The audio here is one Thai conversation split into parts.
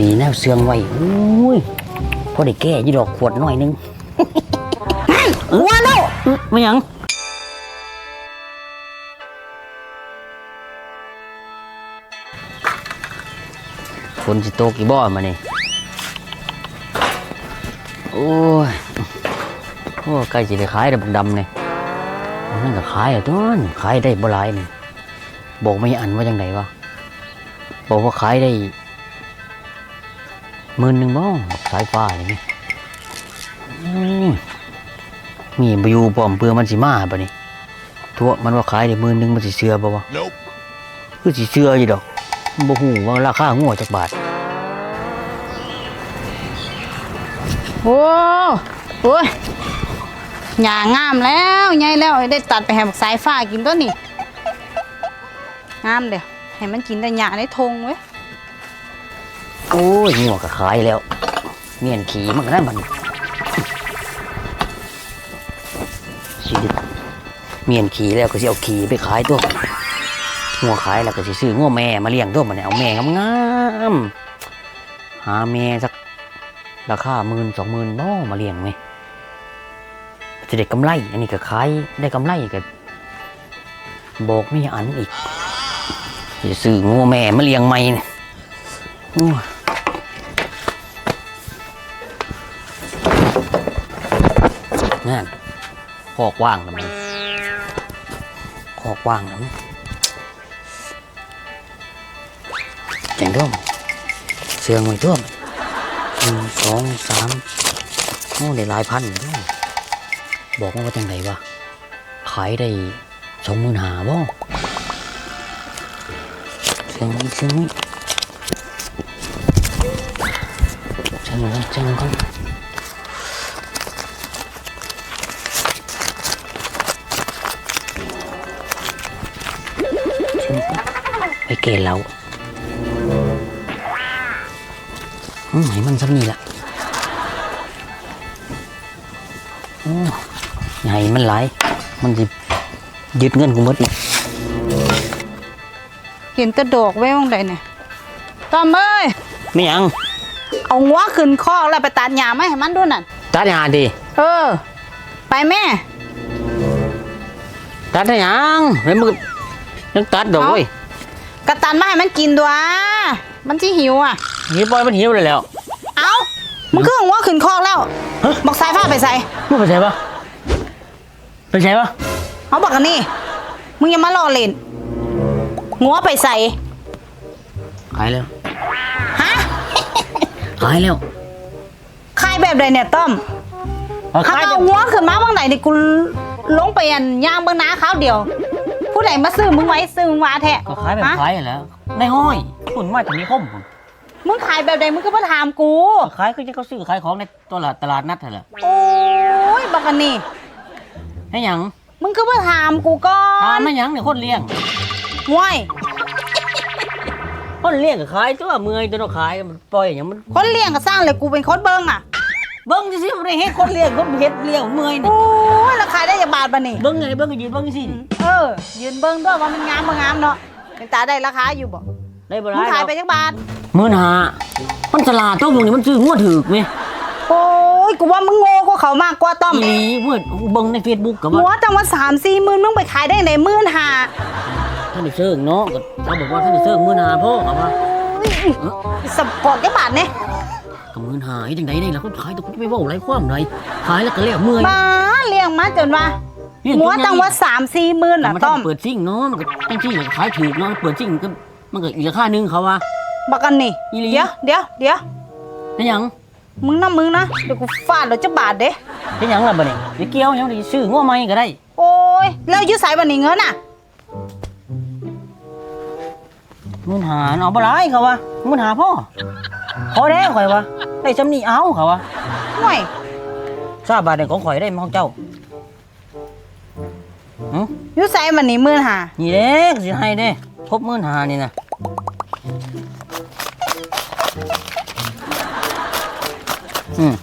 ดีแนวเสื่องไว้อุ้ยพอได้แก้ยี่ดอกขวดหน่อยนึงหัวแล้วไม่ยังฝนสิโตกกี่บ่อมาเนี่ยโอ้ยโอ้ใกล้สิได้ขายแล้วบักดำเนี่ยนั่นก็ขายอะต้นขายได้บ่หลายนี่บอกไม่อันว่าจังไดวะบอกว่าขายได้ มื่นหนึ่งบ่สายฟ้าอย่างนี้อืมมีบอยู่ปลอมเปลือมันสิมาปะนี่ทั่วมันว่าขายได้หมื่นหนึงมันสิเชื่อบ่วะ Nope. คือสิเชื่ออยู่ดอกมันบ่ฮู้ว่าราคางัวจักบาทโอ้โอ้ยหย่างามแล้วใหญ่แล้วได้ตัดไปให้บักสายฟ้ากินตัวนี้งามเดี๋ยวให้มันกินแต่หญ้าในทงเว้ย โอ้ยงัวก็ขายแล้วเมียนขี่มันก็ได้มันชีวิตเมียนขี่แล้วก็สิเอาขี่ไปขายตัวงัวขายแล้วก็สิซื้องัวแม่มาเลี้ยงตัวมันเนี่ยเอาแม่งามๆหาแม่สักราคาหมื่นสองหมื่นบ่มาเลี้ยงไหมจะได้กำไร อันนี้ก็ขายได้กำไรก็บอกไม่อันอีกจะซื้องัวแม่มาเลี้ยงไหมเนี่ย นั่นคอกว่างแล้วมันคอกว่างแล้วมันแจงท่วมเสืองไว้ท่วมหนึ่งสองสามโอ้ได้หลายพันด้อบอกว่าจังไดวะขายได้สองหมื่นหาบ่เสืองไว้เสืองไว้เช่างนก่อนช่างมัน เกณฑ์เราอืมให้มันซ้ำนี่ละโอ้อย่าให้มันไหลายมันจะยึดเงินกูหมดอีกเห็นแตะดอกไว้บ้างใดเนี่ยตอมเอ้ยไม่ยังเอาหัวขึ้นคอกแล้วไปตัดหญ้ามาให้มันด้วยนั่นตัดยาดิเออ ไปแม่ตัดได้ยังแล้วมึงยังตัดดอกเว้ย กระตันมาให้มันกินด้วยมันสิหิวอะหิวปล่อยมันหิวเลยแล้ว เอามันก็หัวขึ้นคอกแล้วฮะ บอกสายฟ้าไปใส่มึงไปใช่ปะไปใช่ปะเอาบอกกันนี่มึงอย่ามาล่อเล่นหัวไปใส่หายแล้วฮะ หายแล้วคายแบบใดเนี่ยต้อมเอาข้าขายเอาหัวขึ้นมาบางไหนนี่กูลงไปอันย่างเบื้องหน้าเขาวเดียว ผู้ใดมาซื้อมึงไว้ซื้อมึงมาแท้ก็ขายแบบฮะขายแล้วในห้อยคุณมาจากนิคมพุ่นมึงขายแบบใดมึงก็มาถามกูก็ขายคือจะเขาซื้อขายของในตลาดตลาดนัดนั่นแหละโอ้ยบอกกันนี่ ให้หยังมึงก็มาถามกูก่อทานนไม่หยังเนี่ยคนเลี้ยงห่วยคนเลี้ยงก็ขายตัวเมื่อยตัวเนาะขายมันปล่อยอย่างมันคนเลี้ยงก็สร้างเลยกูเป็นคนเบิ้งอะ เบิ้งสิมันได้เฮ็ดคนเลี้ยงคนเฮ็ดเลี้ยงเมื่อยนี่โอ้ย ราคายได้จากบาทปะนี่ เบิ้งไงเบิ้งก็ยืนเบิ้งสิเออ ยืนเบิ้งด้วยว่ามันงามบ่งามเนาะเป็นตาได้ราคาอยู่บ่ได้บ่มึงได้ขายไปจากบาทหมื่นห้ามันตลาดตัวพวกนี้มันซื้องัวถูกไหมโอ้ยกูว่ามึงโง่กว่าเขามากกว่าต้อมอีหลีเว้ยเบิ้งใน Facebook ก็หัวว่าจังว่าสามสี่หมื่นมึงไปขายได้ไหนหมื่นห้าท่านได้เชิงเนาะก็เขาบอกว่าท่านได้เชิงหมื่นห้าพ่อก็ว่าสปอร์ตได้บาทเนี่ยก็หมื่นห้าเฮ็ดจังไดได้ล่ะคนขายตัวกูจะไปเว้าไรความไรขายแล้วก็แล้วเมื่อยมา เลี้ยงมาจนว่าเลี้ยหัวจนใหญ่จังว่าสามสี่หมื่นแต่อะมันต้ต้ออมงเปิดซิ่งเนาะมันก็ตั้งที่ก็ขายถูกเนาะเปิดซิ่งก็มันก็อีกราคาหนึงเขาว่าบักกันนี่อีหลีเดี๋ยวเดี๋ยวเดี๋ยวเป็นหยังมึงนะมึงนะเดี๋ยวกูฟาดแล้วจะบาทเด้เป็นหยังล่ะบ่นี่ไปเกี่ยวหยังดิซื้องัวใหม่ก็ได้ โอ้ยแล้วอยืดสายวันนี้เงินอะหมื่นหาเอาบ่หลายเขาว่าหมื่นหาพ่อพอแล้วข่อยว่าได้ซำนี้เอาเขาว่าห่วย ทราบบาทเด้ของข่อยได้มาของเจ้าหึอยืดสายวันนี้หมื่นห้านี่เด้สิให้เด้ครบหมื่นหานี่นะอืม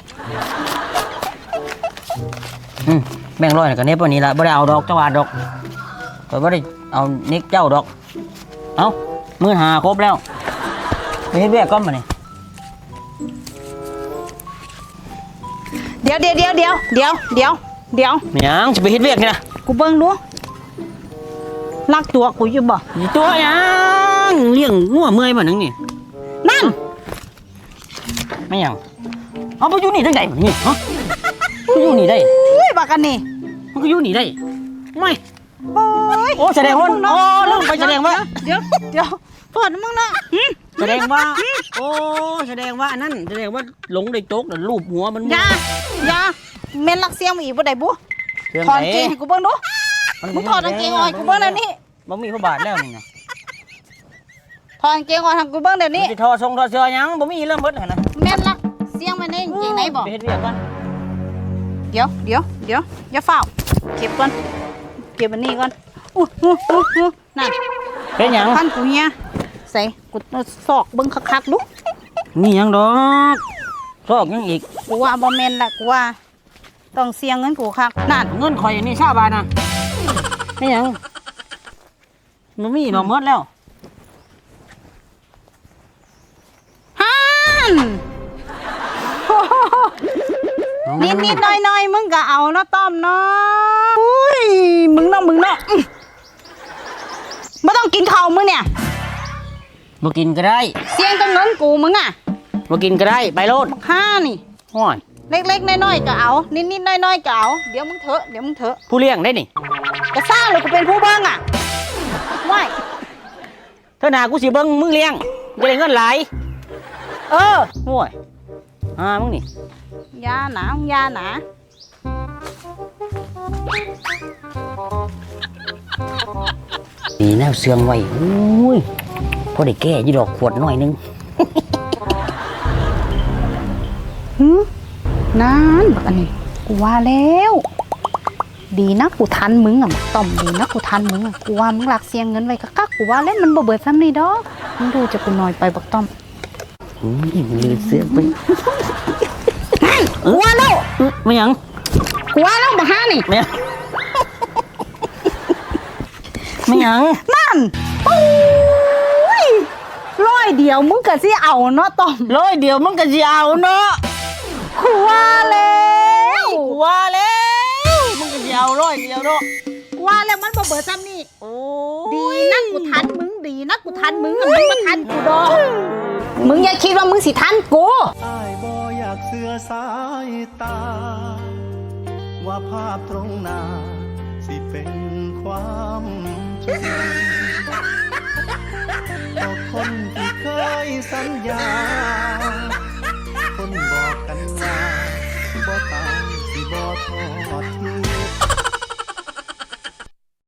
อืมแบ่งร้อยน่ะก็เน็บวันนี้ละบ่ได้เอาดอกเจ้าบาทดอกข่อยบ่ได้เอาเน็กเจ้าดอก เอาหมื่นหาครบแล้วไปเฮ็ดเวียกก่อนมานี่ ยวเดี๋ยวเดี๋ยวเดี๋ยวเดี๋ยวเดี๋ยวเดี๋ยวไม่หยังจะไปเฮ็ดเวียกนี่นะกูเบิ่งดูลักตัวกูอยู่บ่อยู่ตัวหยังเลี้ยงงัวเมื่อยบ่นังนี่นั่นไม่หยังเอาไปอยู่นี่จังได๋นี่ฮะไปอยู่นี่ได้อุ้ยบักกันนี่มันก็อยู่นี่ได้ไม่โอ้ยโอ้แสดงว่าโอ้เรื่องไปแสดงว่าเดี๋ยวเดี๋ยวพอดมึงนะหึ แสดงว่า โอ้แสดงว่าอันนั้นแสดงว่าหลงได้โจกแล้วรูปหัวมันอย่าอย่าแม่นลักเสียงมาอีกบ่ได้บุเรื่องถอดไหนเกงให้กูเบิ่งดูมึงถอดกางเกงออกให้กูเบิ่งเดี๋ยวนี้บ่มีพระบาทแล้วนี่นะถอดกางเกงออกให้กูเบิ่งเดี๋ยวนี้สิทอทรงทอเสื้อหยังบ่มีเรื่องเบิดหั่นนะแม่นลักเสียงมาในกางเกงไหนบ่ไปเฮ็ดเวียกก่อนเดี๋ยวเดี๋ยวเดี๋ยวอย่าเฝ้าเก็บก่อนเก็บอันนี้ก่อนอู้หูหูหูนั่นเป็นหยังพันกูเฮีย ใส่กูซอกเบิ่งคักๆดูมีหยังดอกซอกหยังอีกกูว่าบ่แม่นละกูว่า ต้องเสียงเงินกูคักนั่นเงินข่อยอันนี้ชาวบ้านน่ะเป็นหยังบ่มีบ่หมดแล้วฮันนิดนิดๆหน่อยหน่อยๆมึงก็เอาเนาะต้อมเนาะอุ้ยมึงเนาะมึงเนาะอื้อไม่ต้องกินข้าวมึงเนี่ย บ่กินก็ได้เสียงกับเงินกูมึงอะบ่กินก็ได้ไปโลดบักห้านี่ห้อยเล็กๆน้อยๆก็เอา นิดๆน้อยๆก็เอาเดี๋ยวมึงเถอะเดี๋ยวมึงเถอะผู้เลี้ยงได้นี่ก็สร้างเลยกูเป็นผู้เบิ้งอะว้ายเท่าหนากูสิเบิ่งมึงเลี้ยงจะได้เงินหลายเออโอ้ยอ่ามึงนี่ยาหนามึงยาหนาดีแนวเสื่องไว้อุ้ย พอได้แก้อยี่ดอกขวดหน่อยนึงหืมนานบักอันนี้กูว่าแล้ว ดีนะกูทันมึงอะบักต่อมดีนะกูทันมึงอะกูว่ามึงหลักเสียงเงินไว้กักๆกูว่าเล่นมันบ่เบิดซ้ำนี่ดอกมึงดูจะกูน้อยไปบักต่อมอืมมันลืมเสื่องไปกูว่าแล้วอื้อไม่หยังกูว่าแล้วบักห้านี่ไม่หยังไม่หยังนั่นปุ้ยร้ อยเดียวมึงก็สิเอาเนาะต่อมร้อยเดียวมึงก็สิเอาเนาะกูว่าแล้วกูว่าแล้วมึงก็สิเอาร้อยเดียวเนาะกูว่าแล้วมันบ่เบิดซ้ำนี่โอ้ดีนะกูทันมึงดีนะกูทันมึงอะมึงมาทันกูดอกมึงอย่าคิดว่ามึงสิทันกูอายบ่อยากเสือสายตา ว่าภาพตรงหน้า สิเป็นความจริง สัญญา คนบอกกันว่าบ่ตายสิบ่ทอด